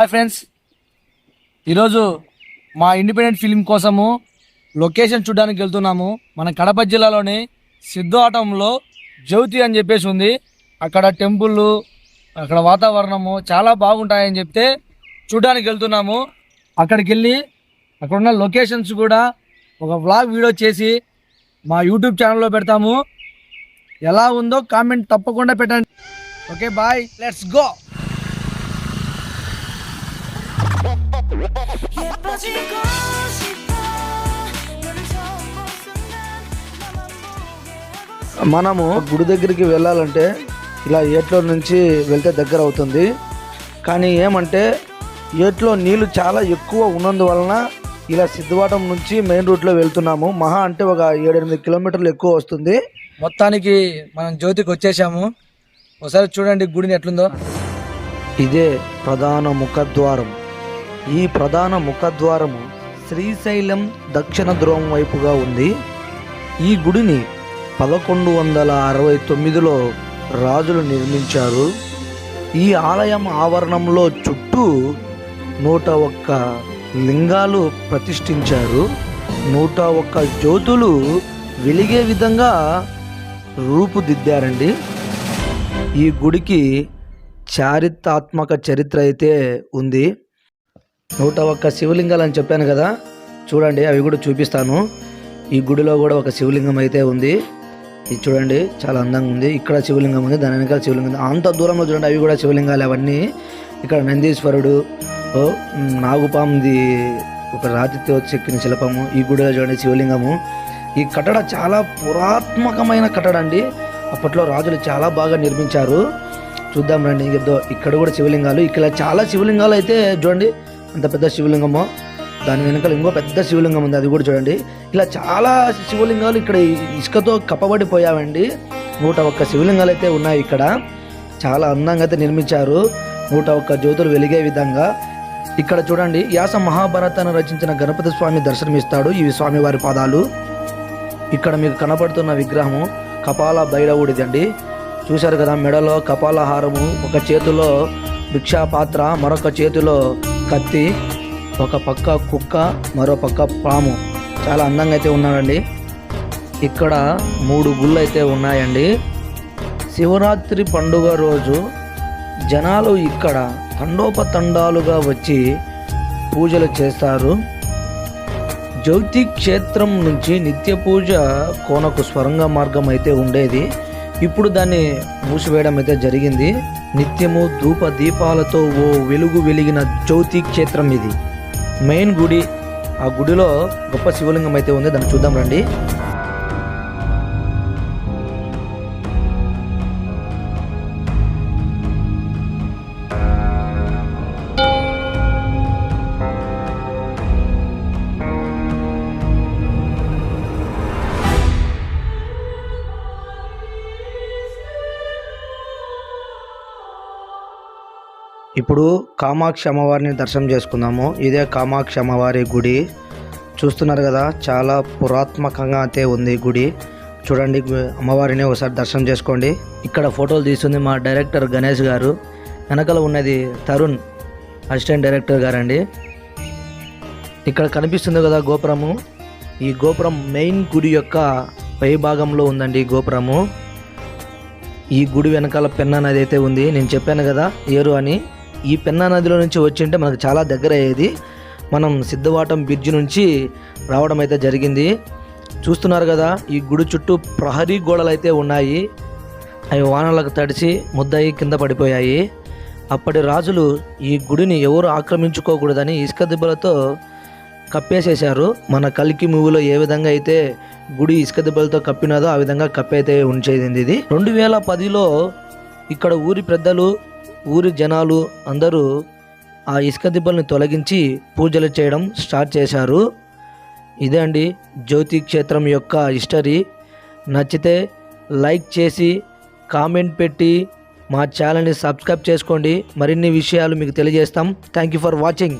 Hi friends. ఈరోజు మా independent film కోసము లొకేషన్ చూడడానికి వెళ్తున్నాము. మన కడప జిల్లాలోని సిద్ధోటంలో జ్యోతి అని చెప్పేసి ఉంది. అక్కడ టెంపుల్ అక్కడ వాతావరణము చాలా బాగుంటాయని చెప్తే చూడడానికి వెళ్తున్నాము. అక్కడికి వెళ్ళి అక్కడ ఉన్న లొకేషన్స్ కూడా ఒక వ్లాగ్ వీడియో చేసి మా యూట్యూబ్ ఛానల్లో పెడతాము. ఎలా ఉందో కామెంట్ తప్పకుండా పెట్టండి. Okay bye. లెట్స్ గో 예뻐지고 싶어 너를 처음 본 순간 나만 보게 하고 మనము గుడి దగ్గరికి వెళ్ళాలంటే ఇలా ఏట్లో నుంచి వెళ్తే దగ్గర అవుతుంది కానీ ఏమంటే ఏట్లో నీళ్లు చాలా ఎక్కువ ఉన్నందువలన ఇలా సిద్ధవాటం నుంచి మెయిన్ రూట్లో వెళ్తున్నాము మహా అంటే ఒక ఏడెనిమిది కిలోమీటర్లు ఎక్కువ వస్తుంది మొత్తానికి మనం జ్యోతికి వచ్చేసాము ఒకసారి చూడండి గుడిని ఎట్లుందో ఇదే ప్రధాన ముఖద్వారం ఈ ప్రధాన ముఖద్వారము శ్రీశైలం దక్షిణ ధ్రువం వైపుగా ఉంది. ఈ గుడిని పదకొండు వందల అరవై తొమ్మిదిలో రాజులు నిర్మించారు. ఈ ఆలయం ఆవరణంలో చుట్టూ నూట ఒక్క లింగాలు ప్రతిష్ఠించారు. నూట ఒక్క జ్యోతులు వెలిగే విధంగా రూపుదిద్దారండి. ఈ గుడికి చారిత్రాత్మక చరిత్ర అయితే ఉంది. నూట ఒక్క శివలింగాలు అని చెప్పాను కదా చూడండి అవి కూడా చూపిస్తాను. ఈ గుడిలో కూడా ఒక శివలింగం అయితే ఉంది. ఇది చూడండి చాలా అందంగా ఉంది. ఇక్కడ శివలింగం ఉంది దాని వెనకాల శివలింగం ఉంది. అంత దూరంలో చూడండి అవి కూడా శివలింగాలు అవన్నీ. ఇక్కడ నందీశ్వరుడు నాగుపాముది ఒక రాతితో చెక్కిన శిల్పము. ఈ గుడిలో చూడండి శివలింగము. ఈ కట్టడ చాలా పురాత్మకమైన కట్టడ అండి. అప్పట్లో రాజులు చాలా బాగా నిర్మించారు. చూద్దాం రండి ఇంకేదో ఇక్కడ కూడా శివలింగాలు ఇక్కడ చాలా శివలింగాలు అయితే చూడండి అంత పెద్ద శివలింగము? దాని వెనకాల ఇంకో పెద్ద శివలింగం ఉంది అది కూడా చూడండి. ఇలా చాలా శివలింగాలు ఇక్కడ ఇసుకతో కప్పబడిపోయావండి. నూట ఒక్క శివలింగాలు అయితే ఉన్నాయి ఇక్కడ. చాలా అందంగా అయితే నిర్మించారు. నూట ఒక్క జ్యోతులు వెలిగే విధంగా. ఇక్కడ చూడండి యాస మహాభారతాన్ని రచించిన గణపతి స్వామి దర్శనమిస్తాడు ఇవి స్వామివారి పాదాలు. ఇక్కడ మీకు కనపడుతున్న విగ్రహము కపాల భైరవుడిదండి. చూశారు కదా మెడలో కపాలహారము ఒక చేతిలో భిక్షా పాత్ర మరొక చేతిలో కత్తి ఒక పక్క కుక్క మరో పక్క పాము. చాలా అందంగా అయితే ఉన్నాడండి. ఇక్కడ మూడు గుళ్ళు అయితే ఉన్నాయండి. శివరాత్రి పండుగ రోజు జనాలు ఇక్కడ తండోపతండాలుగా వచ్చి పూజలు చేస్తారు. జ్యోతి క్షేత్రం నుంచి నిత్య పూజ కోనకు స్వరంగ మార్గం అయితే ఉండేది. ఇప్పుడు దాన్ని మూసివేయడం అయితే జరిగింది. నిత్యము ధూప దీపాలతో ఓ వెలుగు వెలిగిన జ్యోతి క్షేత్రం ఇది. మెయిన్ గుడి ఆ గుడిలో గొప్ప శివలింగం అయితే ఉంది. దాన్ని చూద్దాం రండి. ఇప్పుడు కామాక్షి అమ్మవారిని దర్శనం చేసుకుందాము. ఇదే కామాక్షి అమ్మవారి గుడి. చూస్తున్నారు కదా చాలా పురాత్మకంగా అయితే ఉంది గుడి. చూడండి అమ్మవారిని ఒకసారి దర్శనం చేసుకోండి. ఇక్కడ ఫోటోలు తీస్తుంది మా డైరెక్టర్ గణేష్ గారు. వెనకాల ఉన్నది తరుణ్ అసిస్టెంట్ డైరెక్టర్ గారండి. ఇక్కడ కనిపిస్తుంది కదా గోపురము. ఈ గోపురం మెయిన్ గుడి యొక్క పై భాగంలో ఉందండి గోపురము. ఈ గుడి వెనకాల పెన్న అనేది అయితే ఉంది. నేను చెప్పాను కదా ఏరు అని. ఈ పెన్నా నదిలో నుంచి వచ్చి ఉంటే మనకు చాలా దగ్గర అయ్యేది మనం సిద్ధవాటం బ్రిడ్జ్ నుంచి రావడం అయితే జరిగింది. చూస్తున్నారు కదా ఈ గుడి చుట్టూ ప్రహరీ గోడలు అయితే ఉన్నాయి. అవి వానలకు తడిచి ముద్దయి కింద పడిపోయాయి. అప్పటి రాజులు ఈ గుడిని ఎవరు ఆక్రమించుకోకూడదని ఇసుక దిబ్బలతో కప్పేసేశారు. మన కలికి మూవీలో ఏ విధంగా అయితే గుడి ఇసుక దెబ్బలతో కప్పినదో ఆ విధంగా కప్పైతే ఉంచేది ఇది. రెండు వేల పదిలో ఇక్కడ ఊరి పెద్దలు ఊరి జనాలు అందరూ ఆ ఇసుక దిబ్బల్ని తొలగించి పూజలు చేయడం స్టార్ట్ చేశారు. ఇదే అండి జ్యోతి క్షేత్రం యొక్క హిస్టరీ. నచ్చితే లైక్ చేసి కామెంట్ పెట్టి మా ఛానల్ని సబ్స్క్రైబ్ చేసుకోండి. మరిన్ని విషయాలు మీకు తెలియజేస్తాం. Thank you for watching.